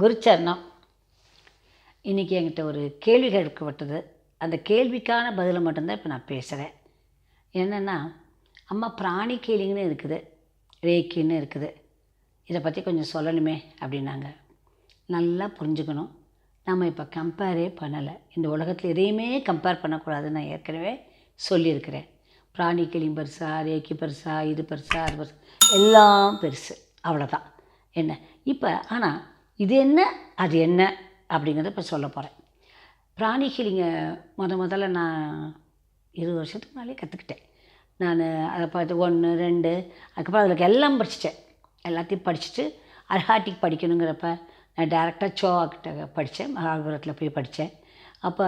குருச்சரணம் இன்றைக்கி என்கிட்ட ஒரு கேள்வி கேட்கப்பட்டது அந்த கேள்விக்கான பதிலை மட்டும்தான் இப்போ நான் பேசுகிறேன் என்னென்னா அம்மா பிராணி கேலிங்கன்னு இருக்குது ரேக்கின்னு இருக்குது. இதை பற்றி கொஞ்சம் சொல்லணுமே அப்படின்னாங்க. நல்லா புரிஞ்சுக்கணும். நம்ம இப்போ கம்பேரே பண்ணலை. இந்த உலகத்தில் எதையுமே கம்பேர் பண்ணக்கூடாதுன்னு நான் ஏற்கனவே சொல்லியிருக்கிறேன். பிராணி கிளி பெருசா ரேக்கி பெருசா இது பெருசா அது பெருசா எல்லாம் பெருசு. அவ்வளோதான் என்ன? இப்போ ஆனால் இது என்ன அது என்ன அப்படிங்கிறத இப்போ சொல்ல போகிறேன் பிராணி கிளிங்க முத முதல்ல நான் இருபது வருஷத்துக்கு முன்னாலே கற்றுக்கிட்டேன் நான் அதை பார்த்து ஒன்று ரெண்டு அதுக்கப்புறம் அதில் எல்லாம் படிச்சிட்டேன். எல்லாத்தையும் படிச்சுட்டு அர்ஹாட்டிக் படிக்கணுங்கிறப்ப நான் டேரெக்டாக சோவா படித்தேன் மகாபுரத்தில் போய் படித்தேன் அப்போ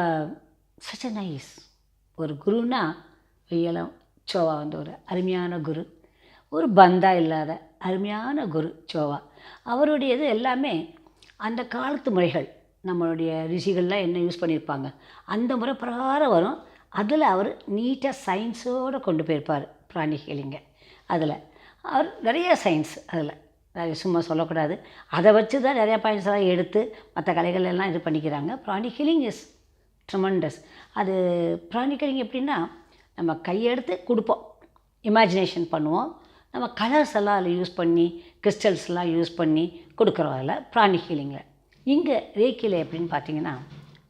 சச் அ நைஸ் ஒரு குருன்னா ரியலாக சோவா வந்து ஒரு அருமையான குரு. ஒரு பந்தா இல்லாத அருமையான குரு சோவா. அவருடையது எல்லாமே அந்த காலத்து முறைகள் நம்மளுடைய ரிஷிகள்லாம் என்ன யூஸ் பண்ணியிருப்பாங்க? அந்த முறை பிரகாரம் வரும். அதில் அவர் நீட்டாக சயின்ஸோடு கொண்டு போயிருப்பார் பிராணி அதில். அவர் நிறைய சயின்ஸ் அதில். நிறைய சும்மா சொல்லக்கூடாது. அதை வச்சு தான் நிறையா பாயிண்ட்ஸ் எல்லாம் எடுத்து மற்ற கலைகள் எல்லாம் இது பண்ணிக்கிறாங்க. பிராணி ஹீலிங் இஸ் ட்ரமண்டஸ் அது பிராணி ஹீலிங் எப்படின்னா நம்ம கையெடுத்து கொடுப்போம். இமேஜினேஷன் பண்ணுவோம். நம்ம கலர்ஸ் எல்லாம் அதில் யூஸ் பண்ணி கிறிஸ்டல்ஸ்லாம் யூஸ் பண்ணி கொடுக்குறோம் அதில் பிராணி ஹீலிங்கில் இங்கே ரேக்கியில் எப்படின்னு பார்த்தீங்கன்னா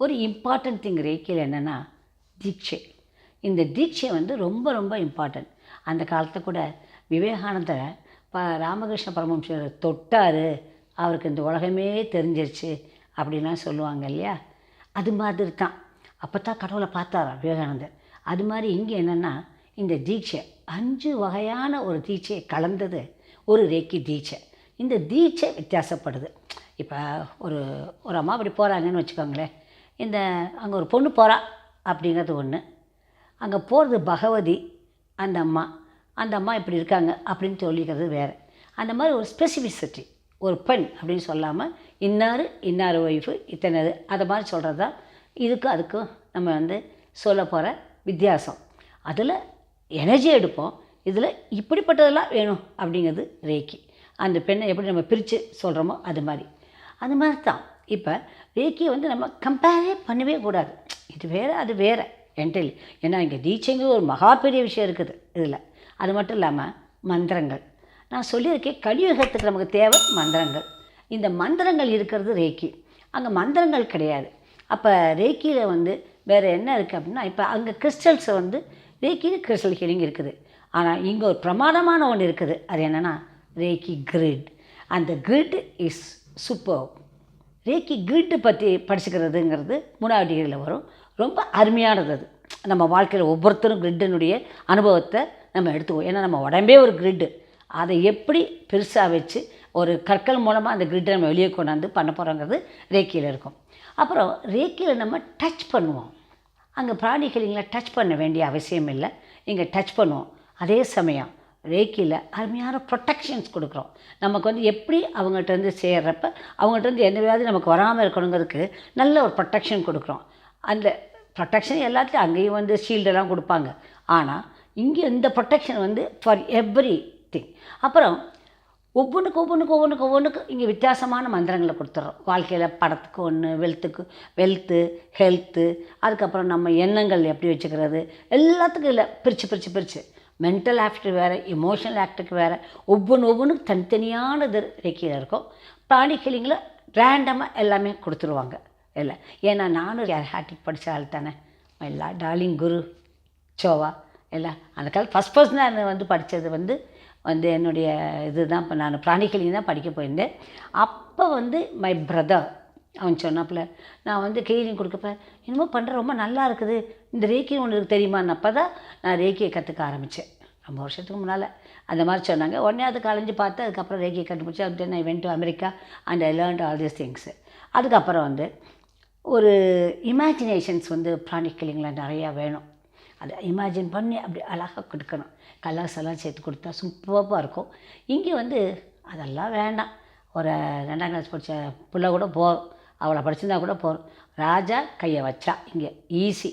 ஒரு இம்பார்ட்டன்ட் திங் ரேக்கியில் என்னென்னா தீட்சை. இந்த தீட்சை வந்து ரொம்ப ரொம்ப இம்பார்ட்டன்ட் அந்த காலத்தில் கூட விவேகானந்தரை ப ராமகிருஷ்ண பரமஹம்சர் தொட்டார். அவருக்கு இந்த உலகமே தெரிஞ்சிருச்சு அப்படின்லாம் சொல்லுவாங்க இல்லையா? அது மாதிரி தான் அப்போ தான் கடவுளை பார்த்தாரா விவேகானந்தர். அது மாதிரி இங்கே என்னென்னா இந்த தீட்சை. அஞ்சு வகையான ஒரு தீட்சையை கலந்தது ஒரு ரேக்கி தீட்சை. இந்த தீட்சை வித்தியாசப்படுது. இப்போ ஒரு ஒரு அம்மா அப்படி போகிறாங்கன்னு வச்சுக்கோங்களேன். இந்த அங்கே ஒரு பொண்ணு போகிறா அப்படிங்கிறது ஒன்று அங்கே போகிறது பகவதி அந்த அம்மா. அந்த அம்மா இப்படி இருக்காங்க அப்படின்னு சொல்லிக்கிறது வேறு. அந்த மாதிரி ஒரு ஸ்பெசிஃபிசிட்டி ஒரு பெண் அப்படின்னு சொல்லாமல் இன்னார் இன்னார் ஒய்ஃபு இத்தனை அதை மாதிரி சொல்கிறது தான் இதுக்கும் அதுக்கும் நம்ம வந்து சொல்ல போகிற வித்தியாசம். அதில் எனர்ஜி எடுப்போம். இதில் இப்படிப்பட்டதெல்லாம் வேணும் அப்படிங்கிறது ரேக்கி அந்த பெண்ணை எப்படி நம்ம பிரித்து சொல்கிறோமோ அது மாதிரி. அது மாதிரி தான் இப்போ ரேக்கியை வந்து நம்ம கம்பேரே பண்ணவே கூடாது. இது வேறு அது வேறு. என்டலி ஏன்னா இங்கே தீட்சைங்கிற ஒரு மகா பெரிய விஷயம் இருக்குது இதில். அது மட்டும் இல்லாமல் மந்திரங்கள். நான் சொல்லியிருக்கேன் கலியுகத்துக்கு நமக்கு தேவை மந்திரங்கள். இந்த மந்திரங்கள் இருக்கிறது ரேக்கி அங்கே மந்திரங்கள் கிடையாது. அப்போ ரேக்கியில் வந்து வேறு என்ன இருக்குது அப்படின்னா இப்போ அங்கே கிறிஸ்டல்ஸை வந்து ரேக்கின்னு கிறிஸ்டல் ஹீலிங் இருக்குது. ஆனால் இங்கே ஒரு பிரமாதமான ஒன்று இருக்குது. அது என்னென்னா ரேக்கி கிரிட். அந்த grid is super reiki grid பற்றி படிச்சுக்கிறதுங்கிறது மூணாவது டிகிரியில் வரும். ரொம்ப அருமையானது அது. நம்ம வாழ்க்கையில் ஒவ்வொருத்தரும் கிரிட்டினுடைய அனுபவத்தை நம்ம எடுத்துக்குவோம். ஏன்னா நம்ம உடம்பே ஒரு கிரிட்டு. அதை எப்படி பெருசாக வச்சு ஒரு கற்கள் மூலமாக அந்த கிரிட்டை நம்ம வெளியே கொண்டாந்து பண்ண போகிறோங்கிறது ரேக்கியில் இருக்கும். அப்புறம் ரேக்கியில் நம்ம டச் பண்ணுவோம். அங்கே பிராணிகளிங்களை டச் பண்ண வேண்டிய அவசியம் இல்லை. இங்கே டச் பண்ணுவோம். அதே சமயம் ரேக்கியில் அருமையான ப்ரொட்டெக்ஷன்ஸ் கொடுக்குறோம். நமக்கு வந்து எப்படி அவங்கள்ட்ட இருந்து சேர்றப்ப அவங்ககிட்ட இருந்து எந்த வியாதி நமக்கு வராமல் இருக்கணுங்கிறதுக்கு நல்ல ஒரு ப்ரொட்டெக்ஷன் கொடுக்குறோம். அந்த ப்ரொட்டெக்ஷன் எல்லாத்தையும் அங்கேயும் வந்து ஷீல்டெல்லாம் கொடுப்பாங்க. ஆனால் இங்கே இந்த ப்ரொட்டெக்ஷன் வந்து ஃபார் எவ்ரி திங் அப்புறம் ஒவ்வொன்றுக்கு ஒவ்வொன்றுக்கு ஒவ்வொன்றுக்கு ஒவ்வொன்றுக்கு இங்கே வித்தியாசமான மந்திரங்களை கொடுத்துட்றோம் வாழ்க்கையில் படத்துக்கு ஒன்று வெல்த்துக்கு வெல்த்து ஹெல்த்து அதுக்கப்புறம் நம்ம எண்ணங்கள் எப்படி வச்சுக்கிறது? எல்லாத்துக்கும் இல்லை பிரித்து பிரித்து பிரித்து மென்டல் ஆக்டுக்கு வேறு இமோஷனல் ஆக்டுக்கு வேறு ஒவ்வொன்று ஒவ்வொன்றும் தனித்தனியானது ரெக்கியில் இருக்கும். பிராணி ரேண்டமாக எல்லாமே கொடுத்துருவாங்க. இல்லை ஏன்னா நானும் ஹேட்டிக் படித்த ஆள் தானே. எல்லா டார்லிங் குரு சோவா இல்லை அந்த காலத்து ஃபஸ்ட் ஃபஸ்ட் நான் வந்து படித்தது வந்து வந்து என்னுடைய இது தான் இப்போ நான் பிராணிக்கிளிங் தான் படிக்க போயிருந்தேன். அப்போ வந்து மை பிரதர் அவன் சொன்னாப்புல நான் வந்து கெய்லிங் கொடுக்கப்ப என்னமோ பண்ணுற ரொம்ப நல்லா இருக்குது. இந்த ரேக்கி ஒன்று தெரியுமான்னு அப்போ தான் நான் ரேக்கியை கற்றுக்க ஆரம்பித்தேன் ரொம்ப வருஷத்துக்கு முன்னால். அந்த மாதிரி சொன்னாங்க. உடனே அது கலைஞ்சு பார்த்து அதுக்கப்புறம் ரேக்கியை கண்டுபிடிச்சி அப்படி நான் went to America and I learn all these things அதுக்கப்புறம் வந்து ஒரு இமேஜினேஷன்ஸ் வந்து பிராணிக்கிளிங்கில் நிறையா வேணும். அதை இமேஜின் பண்ணி அப்படி அழகாக கொடுக்கணும். கலர்ஸ் எல்லாம் சேர்த்து கொடுத்தா சூப்பராக இருக்கும். இங்கே வந்து அதெல்லாம் வேண்டாம். ஒரு ரெண்டாம் கிளாஸ் படித்த பிள்ளை கூட போகும் அவளை படிச்சிருந்தா கூட போகிறோம் ராஜா கையை வச்சா இங்கே. ஈஸி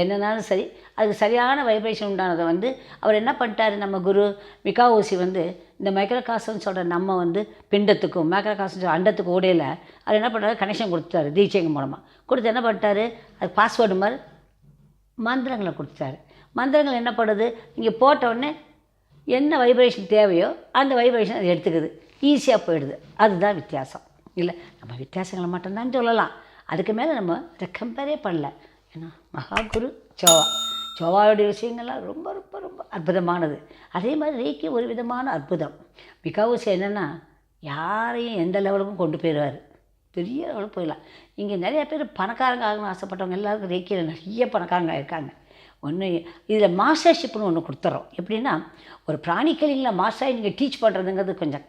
என்னன்னாலும் சரி. அதுக்கு சரியான வைப்ரேஷன் உண்டானதை வந்து அவர் என்ன பண்ணிட்டார் நம்ம குரு? மிகா ஊசி வந்து இந்த மைக்ரோகாசம்னு சொல்கிற நம்ம வந்து பிண்டத்துக்கும் மைக்ரோகாசம் சொல்கிற அண்டத்துக்கும் ஓடையில் அவர் என்ன பண்ணுறாரு கனெக்ஷன் கொடுத்தாரு தீட்சைங்க மூலமாக கொடுத்து என்ன பண்ணிட்டாரு? அது பாஸ்வேர்டு மாதிரி மந்திரங்களை கொடுத்தாரு. மந்திரங்கள் என்ன பண்ணுது? நீங்கள் போட்டவுடனே என்ன வைப்ரேஷன் தேவையோ அந்த வைப்ரேஷன் அது எடுத்துக்குது. ஈஸியாக போயிடுது. அதுதான் வித்தியாசம். இல்லை நம்ம வித்தியாசங்களை மட்டும்தான் சொல்லலாம். அதுக்கு மேலே நம்ம இதை கம்பேரே பண்ணல. ஏன்னா மகாகுரு சோவா சோவாவுடைய விஷயங்கள்லாம் ரொம்ப ரொம்ப ரொம்ப அற்புதமானது. அதே மாதிரி ரேக்கி ஒரு விதமான அற்புதம். பிகாஸ் என்னென்னா யாரையும் எந்த லெவலுக்கும் கொண்டு போயிடுவார். பெரிய லெவலுக்கு போயிடலாம். இங்கே நிறைய பேர் பணக்காரங்க ஆகணும்னு ஆசைப்பட்டவங்க எல்லாருக்கும் ரேக்கியில் நிறைய பணக்காரங்க இருக்காங்க. ஒன்று இதில் மாஸ்டர்ஷிப்னு ஒன்று கொடுத்துறோம். எப்படின்னா ஒரு பிராணிக்கலிங்கில் மாஸ்டர் நீங்கள் டீச் பண்ணுறதுங்கிறது கொஞ்சம்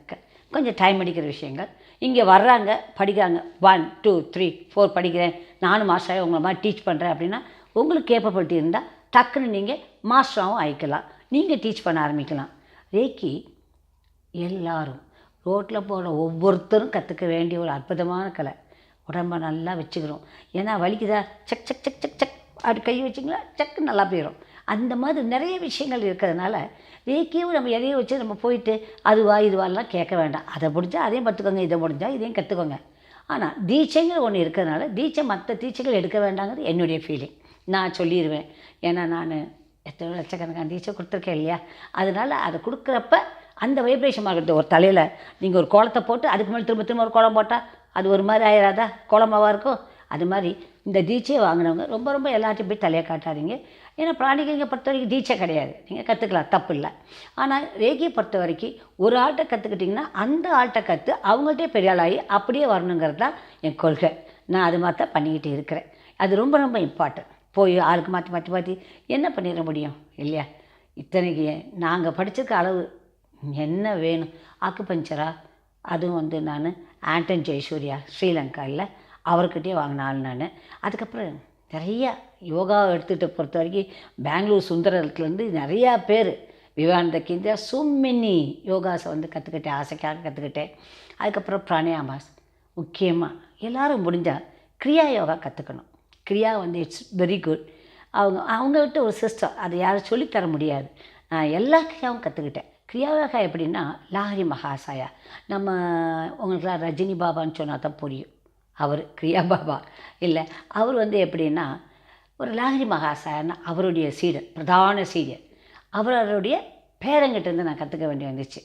கொஞ்சம் டைம் அடிக்கிற விஷயங்கள். இங்கே வர்றாங்க படிக்கிறாங்க. ஒன் டூ த்ரீ ஃபோர் படிக்கிறேன். நானும் மாஸ்டராக உங்களை மாதிரி டீச் பண்ணுறேன் அப்படின்னா உங்களுக்கு கேப்பபிலிட்டி இருந்தால் டக்குன்னு நீங்கள் மாஸ்டராகவும் ஆயிக்கலாம். நீங்கள் டீச் பண்ண ஆரம்பிக்கலாம். ரேக்கி எல்லாரும் ரோட்டில் போகிற ஒவ்வொருத்தரும் கற்றுக்க வேண்டிய ஒரு அற்புதமான கலை. உடம்ப நல்லா வச்சுக்கிறோம் ஏன்னா வலிக்குதா? சக் சக் சக் சக் சக். அப்படி கை வச்சிங்களா சக்கு நல்லா போயிடும் அந்த மாதிரி நிறைய விஷயங்கள் இருக்கிறதுனால ரேக்கியும் நம்ம எதையும் வச்சு நம்ம போயிட்டு அதுவா இதுவாலாம் கேட்க வேண்டாம். அதை முடிஞ்சால் அதையும் பார்த்துக்கோங்க இதை முடிஞ்சால் இதையும் கற்றுக்கோங்க ஆனால் தீட்சைங்கிற ஒன்று இருக்கிறதுனால தீட்சை மற்ற தீட்சைகள் எடுக்க வேண்டாங்கிறது என்னுடைய ஃபீலிங் நான் சொல்லிடுவேன் ஏன்னா நான் எத்தனை லட்சக்கணக்கான தீட்சை கொடுத்துருக்கேன் இல்லையா? அதனால் அதை கொடுக்குறப்ப அந்த வைப்ரேஷன் ஆகிறது ஒரு தலையில் நீங்கள் ஒரு கோலத்தை போட்டு அதுக்கு மேலே திரும்ப திரும்ப ஒரு கோலம் போட்டால் அது ஒரு மாதிரி ஆயிடாதா கோலமாவாக இருக்கும் அது மாதிரி இந்த தீட்சையை வாங்கினவங்க ரொம்ப ரொம்ப எல்லாத்தையும் போய் தலையை காட்டாதீங்க. ஏன்னா பிராணிகளை பொறுத்த வரைக்கும் தீட்சை கிடையாது. நீங்கள் கற்றுக்கலாம் தப்பு இல்லை ஆனால் ரேகியை பொறுத்த வரைக்கும் ஒரு ஆள்கிட்ட கற்றுக்கிட்டிங்கன்னா அந்த ஆள்கிட்ட கற்று அவங்கள்ட்டே பெரிய ஆளாகி அப்படியே வரணுங்கிறது தான் என் கொள்கை. நான் அது மாதிரி தான் பண்ணிக்கிட்டு இருக்கிறேன். அது ரொம்ப ரொம்ப இம்பார்ட்டன்ட் போய் ஆளுக்கு மாற்றி மாற்றி மாற்றி என்ன பண்ணிட முடியும்? இல்லையா? இத்தனைக்கு நாங்கள் படிச்சிருக்க அளவு என்ன வேணும்? ஆக்குபஞ்சரா அதுவும் வந்து நான் ஆண்டன் ஜெயசூர்யா ஸ்ரீலங்காவில் அவர்கிட்டயே வாங்கின ஆள் நான். அதுக்கப்புறம் நிறையா யோகா எடுத்துகிட்ட பொறுத்த வரைக்கும் பெங்களூர் சுந்தரத்துலேருந்து நிறையா பேர். விவேகானந்த கேந்திரா சும்மினி யோகாஸை வந்து கற்றுக்கிட்டேன் ஆசைக்காக கற்றுக்கிட்டேன் அதுக்கப்புறம் பிராணயாமாஸ் முக்கியமாக எல்லோரும் முடிஞ்சால் கிரியா யோகா கற்றுக்கணும் கிரியா வந்து இட்ஸ் வெரி குட் அவங்க அவங்கக்கிட்ட ஒரு சிஸ்டம் அதை யாரும் சொல்லித்தர முடியாது. நான் எல்லா கிரியாவும் கற்றுக்கிட்டேன் கிரியாயோகா எப்படின்னா லாஹரி மகாசாயா. நம்ம உங்களுக்குலாம் ரஜினி பாபான்னு சொன்னால் தான் புரியும். அவர் கிரியா பாபா. இல்லை அவர் வந்து எப்படின்னா ஒரு லாஹரி மகாசாயன்னா அவருடைய சீடர் பிரதான சீடர். அவருடைய பேரங்கிட்டேருந்து நான் கற்றுக்க வேண்டி வந்துச்சு.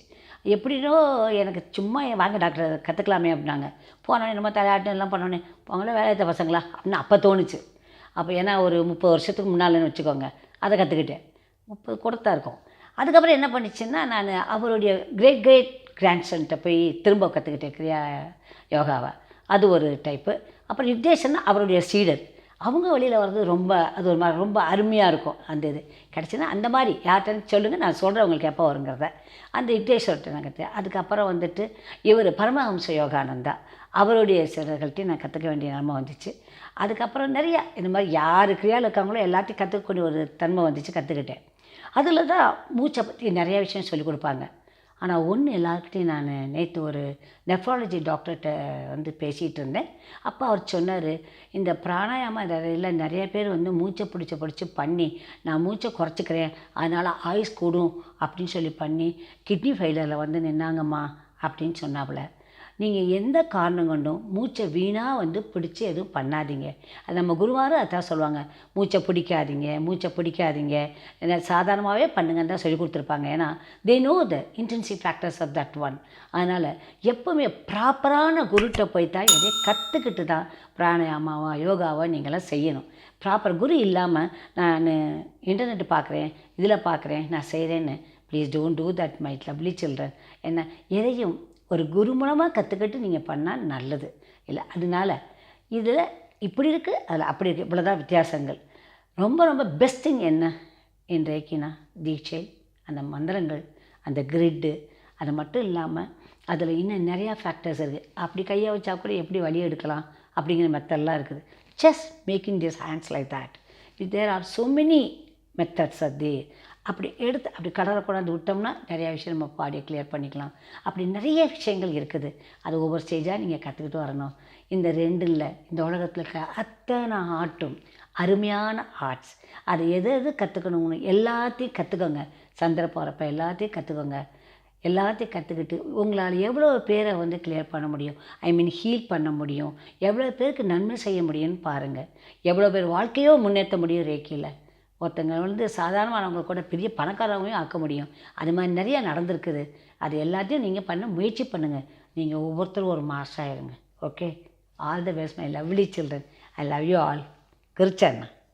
எப்படினோ எனக்கு சும்மா வாங்க டாக்டர் கற்றுக்கலாமே அப்படின்னாங்க. போனோடனே என்னமோ தலையாட்டம் எல்லாம் பண்ணோடனே போங்களே வேலையத்த பசங்களா? அப்படின்னு அப்போ தோணுச்சு. அப்போ ஏன்னா ஒரு முப்பது வருஷத்துக்கு முன்னாலன்னு வச்சுக்கோங்க அதை கற்றுக்கிட்டேன் முப்பது கூட தான் இருக்கும். அதுக்கப்புறம் என்ன பண்ணுச்சுன்னா நான் அவருடைய கிரேட் கிரேட் கிராண்ட்சன்ட்ட போய் திரும்ப கற்றுக்கிட்டேன் கிரியா யோகாவை. அது ஒரு டைப்பு அப்புறம் நிர்தேஷன்னா அவருடைய சீடர். அவங்க வழியில் வர்றது ரொம்ப அது ஒரு மாதிரி ரொம்ப அருமையாக இருக்கும் அந்த இது. கிடச்சின்னா அந்த மாதிரி யார்கிட்ட சொல்லுங்கள் நான் சொல்கிறேன் உங்களுக்கு எப்போ வருங்கிறத. அந்த யுக்தேஸ்வர்கிட்ட நான் கற்று அதுக்கப்புறம் வந்துட்டு இவர் பரமஹம்ச யோகானந்தா. அவருடைய சிலர்கள்ட்டையும் நான் கற்றுக்க வேண்டிய நிலமை வந்துச்சு. அதுக்கப்புறம் நிறையா இந்த மாதிரி யார் கிரியாவில் இருக்காங்களோ எல்லாத்தையும் கற்றுக்கக்கூடிய ஒரு தன்மை வந்துச்சு கற்றுக்கிட்டேன் அதில் தான் மூச்சை பற்றி நிறைய விஷயம் சொல்லிக் கொடுப்பாங்க. ஆனால் ஒன்று எல்லாருக்கிட்டையும் நான் நேற்று ஒரு நெஃப்ராலஜி டாக்டர்கிட்ட வந்து பேசிகிட்டு இருந்தேன். அப்போ அவர் சொன்னார் இந்த பிராணாயாமம் இதில் நிறைய பேர் வந்து மூச்சை பிடிச்சி பிடிச்சி பண்ணி நான் மூச்சை குறைச்சிக்கிறேன் அதனால் ஆயுஸ் கூடும் அப்படின்னு சொல்லி பண்ணி கிட்னி ஃபெயிலியரில் வந்து நின்னாங்கம்மா அப்படின்னு சொன்னாப்புல. நீங்கள் எந்த காரணம் கொண்டும் மூச்சை வீணாக வந்து பிடிச்சி எதுவும் பண்ணாதீங்க. அது நம்ம குருவாரும் அதான் சொல்லுவாங்க. மூச்சை பிடிக்காதீங்க மூச்சை பிடிக்காதீங்க. சாதாரணமாகவே பண்ணுங்கன்னு தான் சொல்லி கொடுத்துருப்பாங்க. ஏன்னா they know the intensive factors of that one அதனால் எப்போவுமே ப்ராப்பரான குருட்ட போய் தான் எதையும் கற்றுக்கிட்டு தான் பிராணாயாமாவோ யோகாவோ நீங்களாம் செய்யணும். ப்ராப்பர் குரு இல்லாமல் நான் இன்டர்நெட் பார்க்குறேன் இதில் பார்க்குறேன் நான் செய்கிறேன்னு please don't do that my lovely children என்ன எதையும் ஒரு குரு மூலமாக கற்றுக்கிட்டு நீங்கள் பண்ணால் நல்லது. இல்லை அதனால இதில் இப்படி இருக்குது அதில் அப்படி இருக்குது இவ்வளோ தான் வித்தியாசங்கள். ரொம்ப ரொம்ப பெஸ்ட் என்ன இன்றைக்குனா தீட்சை அந்த மந்திரங்கள் அந்த கிரிட்டு அது மட்டும் இல்லாமல் அதில் இன்னும் நிறையா ஃபேக்டர்ஸ் இருக்குது அப்படி கையை வச்சா கூட எப்படி வழி எடுக்கலாம் அப்படிங்கிற மெத்தட்லாம் இருக்குது. Just making this hands like that there are so many methods அது அப்படி எடுத்து அப்படி கடலை கொண்டாந்து விட்டோம்னா நிறையா விஷயம் நம்ம பாடியை கிளியர் பண்ணிக்கலாம். அப்படி நிறைய விஷயங்கள் இருக்குது. அது ஒவ்வொரு ஸ்டேஜாக நீங்கள் கற்றுக்கிட்டு வரணும். இந்த ரெண்டு இல்லை இந்த உலகத்தில் இருக்க அத்தனை ஆர்ட்டும் அருமையான ஆர்ட்ஸ் அது எது எது கற்றுக்கணும்னு எல்லாத்தையும் கற்றுக்கோங்க சந்திர போகிறப்ப எல்லாத்தையும் கற்றுக்கோங்க எல்லாத்தையும் கற்றுக்கிட்டு உங்களால் எவ்வளோ பேரை வந்து கிளியர் பண்ண முடியும்? ஐ மீன் ஹீல் பண்ண முடியும். எவ்வளோ பேருக்கு நன்மை செய்ய முடியும்னு பாருங்கள் எவ்வளோ பேர் வாழ்க்கையோ முன்னேற்ற முடியும் ரேக்கியில் ஒருத்தங்க வந்து சாதாரணமானவங்க கூட பெரிய பணக்காரவங்களையும் ஆக்க முடியும். அது மாதிரி நிறையா நடந்திருக்குது. அது எல்லாத்தையும் நீங்கள் பண்ண முயற்சி பண்ணுங்கள் நீங்கள் ஒவ்வொருத்தரும் ஒரு மாஸ்டர் ஆயிருங்க okay? All the best my lovely children I love you all கிருச்சண்ணா.